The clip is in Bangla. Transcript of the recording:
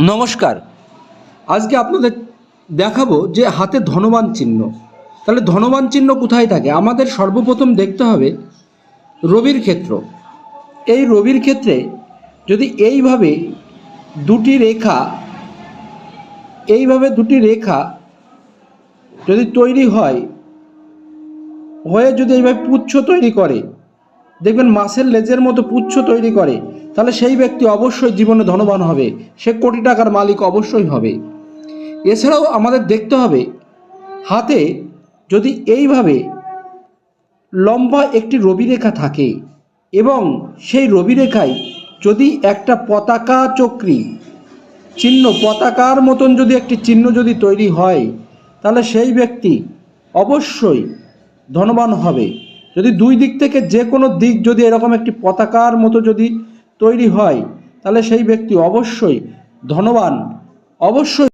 নমস্কার। আজকে আপনাদের দেখাবো যে হাতে ধনবান চিহ্ন। তাহলে ধনবান চিহ্ন কোথায় থাকে? আমাদের সর্বপ্রথম দেখতে হবে রবির ক্ষেত্র। এই রবির ক্ষেত্রে যদি এইভাবে দুটি রেখা, এইভাবে দুটি রেখা যদি তৈরি হয়, হয়ে যদি এইভাবে পুচ্ছ তৈরি করে দেখবেন মাছের লেজের মতো পুচ্ছ তৈরি করে, তাহলে সেই ব্যক্তি অবশ্যই জীবনে ধনবান হবে, সে কোটি টাকার মালিক অবশ্যই হবে। এছাড়াও আমাদের দেখতে হবে, হাতে যদি এইভাবে লম্বা একটি রবিরেখা থাকে এবং সেই রবিরেখায় যদি একটা পতাকা চক্রী চিহ্ন, পতাকার মতন যদি একটি চিহ্ন যদি তৈরি হয়, তাহলে সেই ব্যক্তি অবশ্যই ধনবান হবে। যদি দুই দিক থেকে যে কোনো দিক যদি এরকম একটি পতাকার মতো যদি তৈরি হয়, তাহলে সেই ব্যক্তি অবশ্যই ধনবান, অবশ্যই